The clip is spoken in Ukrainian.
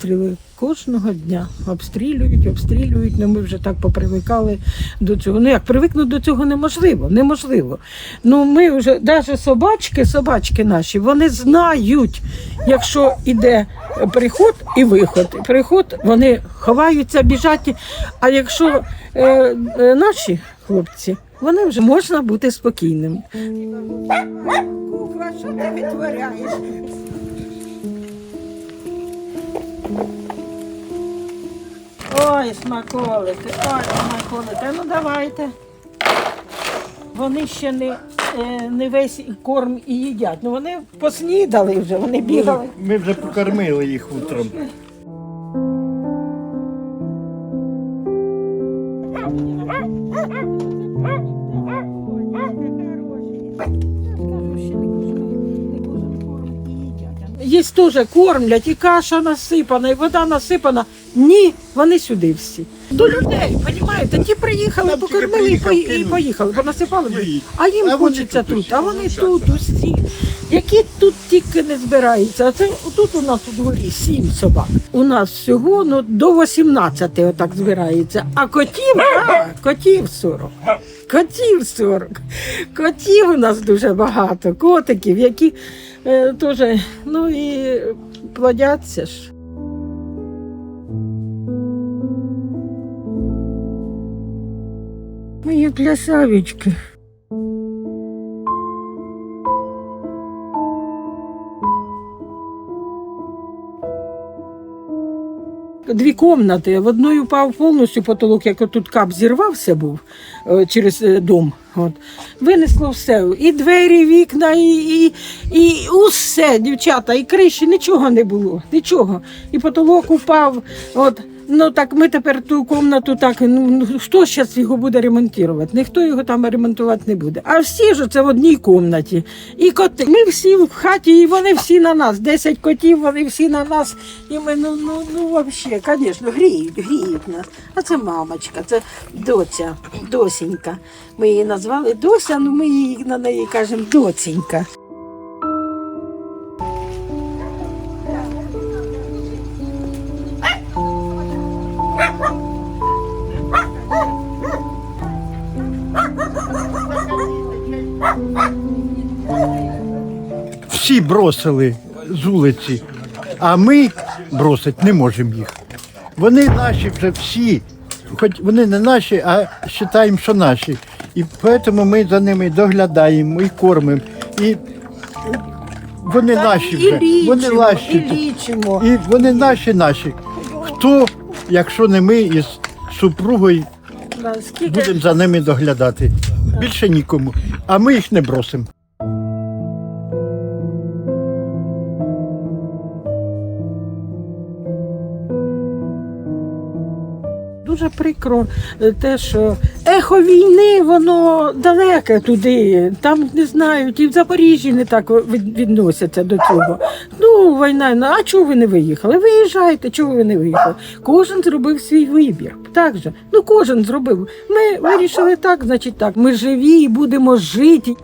обстріли кожного дня. Обстрілюють, обстрілюють. Ну ми вже так попривикали до цього. Ну як привикнути до цього неможливо, неможливо. Ну ми вже навіть собачки, собачки наші, вони знають, якщо іде приход і виход. Приход, вони ховаються, біжать. А якщо е, е, наші хлопці, вони вже можна бути спокійним. Кукла, що ти відтворяєш? Ой, смаколики, ой, смаколики. Ну давайте. Вони ще не, е, не весь корм і їдять. Ну вони поснідали вже, вони бігали. Ми вже покормили їх утром. Є теж кормлять, і каша насипана, і вода насипана. Ні, вони сюди всі. До людей, розумієте? Ті приїхали, Там тільки покормили і, приїхав, пої- і кинув. поїхали, понасипали. Їдь. А їм А вони хочеться тут тут, усі. а вони тут усі. Які тут тільки не збираються. А це тут у нас у дворі сім собак. У нас всього ну, до 18 отак збирається. А котів, а, котів 40. Котів 40. Котів у нас дуже багато, котиків, які е, теж, ну і плодяться ж. Мої красавички. Дві кімнати. В одної упав повністю потолок, як тут кап зірвався був е, через е, дом. От. Винесло все. І двері, вікна, і, і, і усе, дівчата, і криші, нічого не було. Нічого. І потолок упав. От. Ну так ми тепер ту кімнату так. Ну ну, хто зараз його буде ремонтувати? Ніхто його там ремонтувати не буде. А всі ж це в одній кімнаті. І коти. Ми всі в хаті, і вони всі на нас. Десять котів, вони всі на нас. І ми ну ну ну взагалі, звісно, гріють, гріють нас. А це мамочка, це доця, досінька. Ми її назвали Дося, ну ми її на неї кажемо доцінька. Всі бросили з вулиці, а ми бросити не можемо їх. Вони наші вже всі, хоч вони не наші, а вважаємо, що наші. І тому ми за ними доглядаємо і кормимо. І вони наші і вже. Вони наші. і вони наші наші. Хто, якщо не ми із супругою, будемо за ними доглядати. Більше нікому. А ми їх не бросимо. Дуже прикро е, те, що ехо війни, воно далеке туди. Там не знають, і в Запоріжжі не так відносяться до цього. Ну, війна, ну, а чого ви не виїхали? Виїжджайте, чого ви не виїхали? Кожен зробив свій вибір. Так же. Ну, кожен зробив. Ми вирішили так, значить так. Ми живі і будемо жити.